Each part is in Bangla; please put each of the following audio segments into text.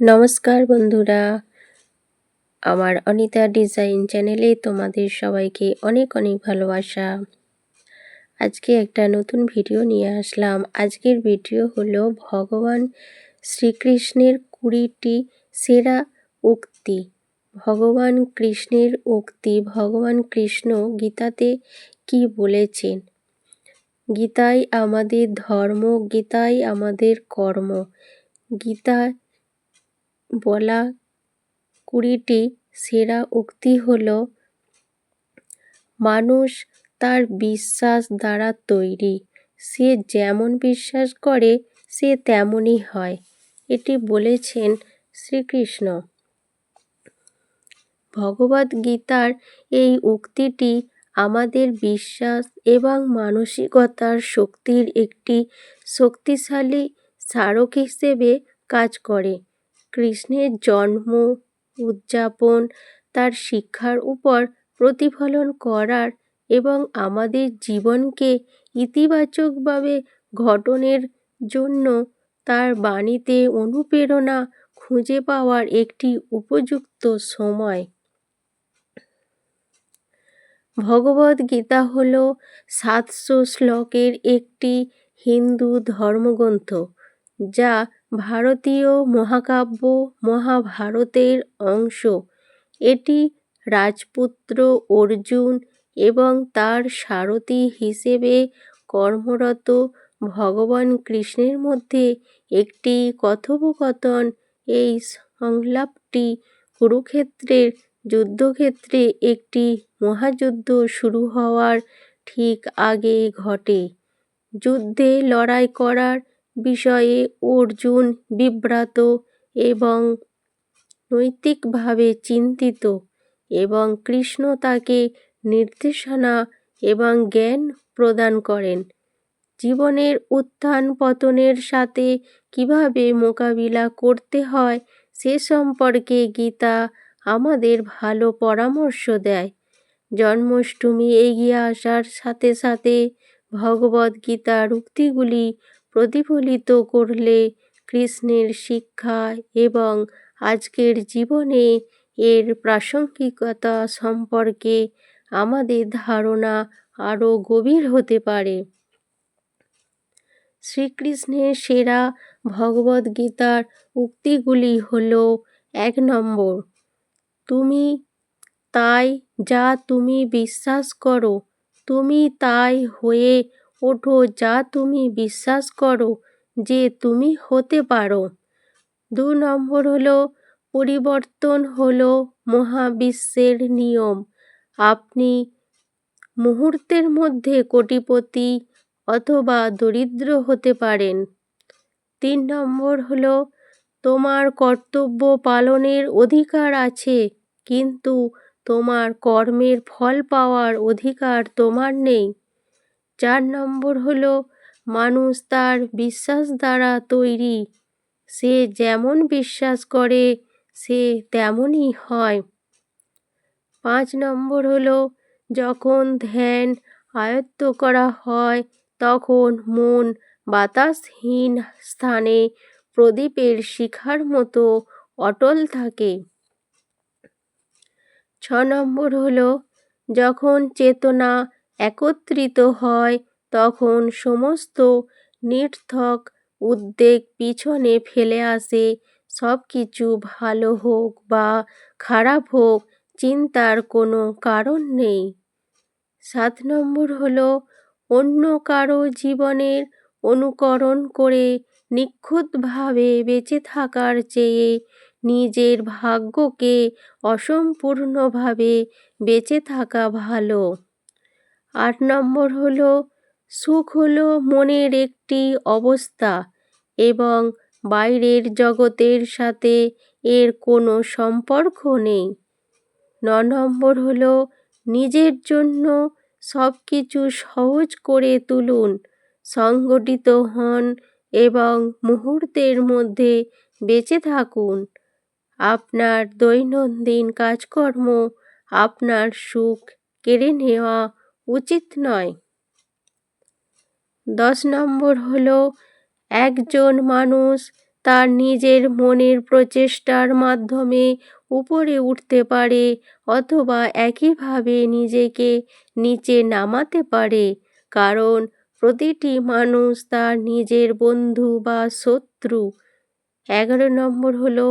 নমস্কার বন্ধুরা। আমার অনিতা ডিজাইন চ্যানেলে তোমাদের সবাইকে অনেক অনেক ভালোবাসা। আজকে একটা নতুন ভিডিও নিয়ে আসলাম। আজকের ভিডিও হলো ভগবান শ্রীকৃষ্ণের কুড়িটি সেরা উক্তি। ভগবান কৃষ্ণের উক্তি, ভগবান কৃষ্ণ গীতাতে কি বলেছেন? গীতাই আমাদের ধর্ম, গীতাই আমাদের কর্ম। গীতা বলা কুড়িটি সেরা উক্তি হল, মানুষ তার বিশ্বাস দ্বারা তৈরি। সে যেমন বিশ্বাস করে, সে তেমনই হয়। এটি বলেছেন শ্রীকৃষ্ণ। ভগবদ গীতার এই উক্তিটি আমাদের বিশ্বাস এবং মানসিকতার শক্তির একটি শক্তিশালী স্মারক হিসেবে কাজ করে। কৃষ্ণের জন্ম, উদযাপন, তার শিক্ষার উপর প্রতিফলন করার এবং আমাদের জীবনকে ইতিবাচকভাবে ঘটনের জন্য তার বাণীতে অনুপ্রেরণা খুঁজে পাওয়ার একটি উপযুক্ত সময়। ভগবদ্গীতা হল সাতশো শ্লোকের একটি হিন্দু ধর্মগ্রন্থ, যা ভারতীয় মহাকাব্য মহাভারতের অংশ। এটি রাজপুত্র অর্জুন এবং তার সারথি হিসেবে কর্মরত ভগবান কৃষ্ণের মধ্যে একটি কথোপকথন এই সংলাপটি কুরুক্ষেত্রের যুদ্ধক্ষেত্রে একটি মহাযুদ্ধ শুরু হওয়ার ঠিক আগে ঘটে। যুদ্ধে লড়াই করার বিষয়ে অর্জুন বিভ্রাত এবং নৈতিকভাবে চিন্তিত এবং কৃষ্ণ তাকে নির্দেশনা এবং জ্ঞান প্রদান করেন। জীবনের উত্থান পতনের সাথে কীভাবে মোকাবিলা করতে হয় সে সম্পর্কে গীতা আমাদের ভালো পরামর্শ দেয়। জন্মাষ্টমী এগিয়ে আসার সাথে সাথে ভগবদ্গীতার উক্তিগুলি প্রতিফলিত করলে কৃষ্ণের শিক্ষা এবং আজকের জীবনে এর প্রাসঙ্গিকতা সম্পর্কে আমাদের ধারণা আরও গভীর হতে পারে। শ্রীকৃষ্ণের সেরা ভগবদ্গীতার উক্তিগুলি হল এক নম্বর, তুমি তাই যা তুমি বিশ্বাস করো, তুমি তাই হয়ে ওঠো, যা তুমি বিশ্বাস করো যে তুমি হতে পারো। দু নম্বর হলো, পরিবর্তন হলো মহাবিশ্বের নিয়ম। আপনি মুহূর্তের মধ্যে কোটিপতি অথবা দরিদ্র হতে পারেন। তিন নম্বর হলো, তোমার কর্তব্য পালনের অধিকার আছে, কিন্তু তোমার কর্মের ফল পাওয়ার অধিকার তোমার নেই। চার নম্বর হলো, মানুষ তার বিশ্বাস দ্বারা তৈরি। সে যেমন বিশ্বাস করে, সে তেমনই হয়। পাঁচ নম্বর হলো, যখন ধ্যান আয়ত্ত করা হয়, তখন মন বাতাসহীন স্থানে প্রদীপের শিখার মতো অটল থাকে। ছ নম্বর হলো, যখন চেতনা একত্রিত হয়, তখন সমস্ত নির্থক উদ্বেগ পিছনে ফেলে আসে। সব কিছু ভালো হোক বা খারাপ হোক, চিন্তার কোনো কারণ নেই। সাত নম্বর হলো, অন্য কারও জীবনের অনুকরণ করে নিখুঁতভাবে বেঁচে থাকার চেয়ে নিজের ভাগ্যকে অসম্পূর্ণভাবে বেঁচে থাকা ভালো। আট নম্বর হলো, সুখ হলো মনের একটি অবস্থা এবং বাইরের জগতের সাথে এর কোনো সম্পর্ক নেই। ন নম্বর হলো, নিজের জন্য সব কিছু সহজ করে তুলুন, সংগঠিত হন এবং মুহূর্তের মধ্যে বেঁচে থাকুন। আপনার দৈনন্দিন কাজকর্ম, আপনার সুখ কেড়ে নেওয়া উচিত নয়। দশ নম্বর হলো, একজন মানুষ তার নিজের মনের প্রচেষ্টার মাধ্যমে উপরে উঠতে পারে অথবা একইভাবে নিজেকে নিচে নামাতে পারে। কারণ প্রতিটি মানুষ তার নিজের বন্ধু বা শত্রু। এগারো নম্বর হলো,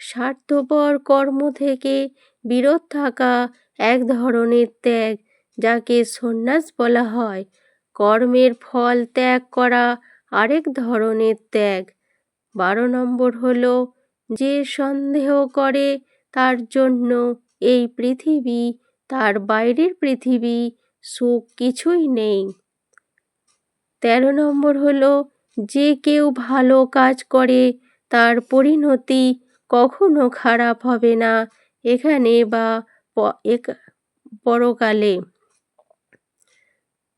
স্বার্থপর কর্ম থেকে বিরত থাকা এক ধরনের ত্যাগ। যাকে সন্ন্যাস বলা হয়। কর্মের ফল ত্যাগ করা আরেক ধরনের ত্যাগ। বারো নম্বর হলো, যে সন্দেহ করে তার জন্য এই পৃথিবী, তার বাইরের পৃথিবী সুখ কিছুই নেই। তেরো নম্বর হলো, যে কেউ ভালো কাজ করে তার পরিণতি কখনো খারাপ হবে না, এখানে বা পরকালে।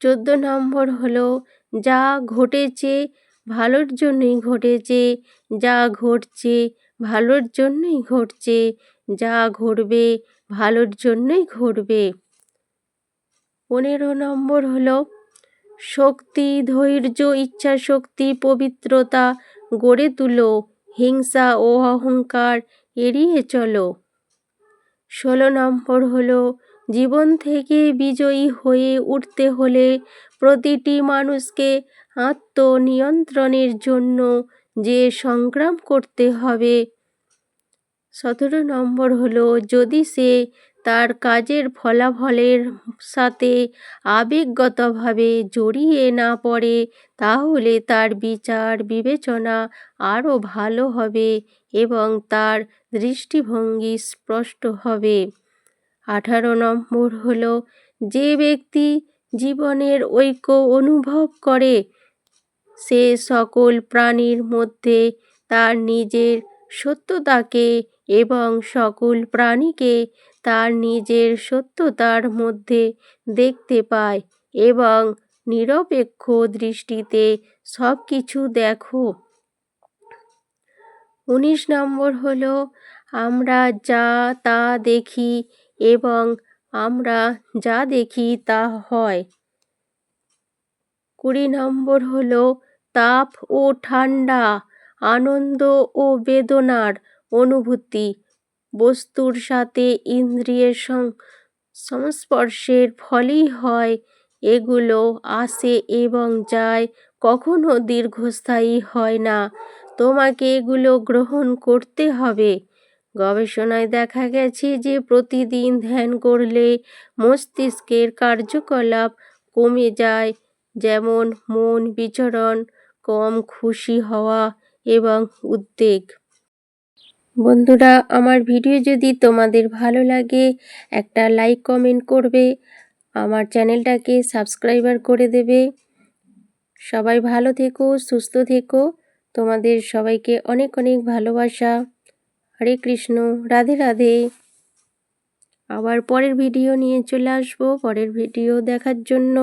চোদ্দ নম্বর হলো, যা ঘটেছে ভালোর জন্যই ঘটেছে, যা ঘটছে ভালোর জন্যই ঘটছে, যা ঘটবে ভালোর জন্যই ঘটবে। পনেরো নম্বর হলো, শক্তি, ধৈর্য, ইচ্ছা শক্তি, পবিত্রতা গড়ে তুলো, হিংসা ও অহংকার এড়িয়ে চলো। ষোলো নম্বর হলো জীবন থেকে বিজয়ী হয়ে উঠতে হলে প্রতিটি মানুষকে আত্মনিয়ন্ত্রণের জন্য যে সংগ্রাম করতে হবে। সতেরো নম্বর হলো, যদি সে তার কাজের ফলাফলের সাথে আবেগগতভাবে জড়িয়ে না পড়ে, তাহলে তার বিচার বিবেচনা আরও ভালো হবে এবং তার দৃষ্টিভঙ্গি স্পষ্ট হবে। আঠারো নম্বর হল, যে ব্যক্তি জীবনের ঐক্য অনুভব করে, সে সকল প্রাণীর মধ্যে তার নিজের সত্যতাকে এবং সকল প্রাণীকে তার নিজের সত্যতার মধ্যে দেখতে পায় এবং নিরপেক্ষ দৃষ্টিতে সব কিছু দেখো। উনিশ নম্বর হলো, আমরা যা তা দেখি এবং আমরা যা দেখি তা হয়। কুড়ি নম্বর হলো, তাপ ও ঠান্ডা আনন্দ ও বেদনার অনুভূতি। বস্তুর সাথে ইন্দ্রিয়ের সংস্পর্শের ফলেই হয়, এগুলো আসে এবং যায়, কখনো দীর্ঘস্থায়ী হয় না। তোমাকে এগুলো গ্রহণ করতে হবে। গবেষণায় দেখা গেছে যে প্রতিদিন ধ্যান করলে মস্তিষ্কের কার্যকলাপ কমে যায়, যেমন মন বিচরণ, কম খুশি হওয়া এবং উদ্বেগ। বন্ধুরা, আমার ভিডিও যদি তোমাদের ভালো লাগে, একটা লাইক কমেন্ট করবে, আমার চ্যানেলটাকে সাবস্ক্রাইবার করে দেবে। সবাই ভালো থেকো, সুস্থ থেকো। তোমাদের সবাইকে অনেক অনেক ভালোবাসা। হরে কৃষ্ণ রাধে রাধে। আবার পরের ভিডিও নিয়ে চলে আসব। পরের ভিডিও দেখার জন্য।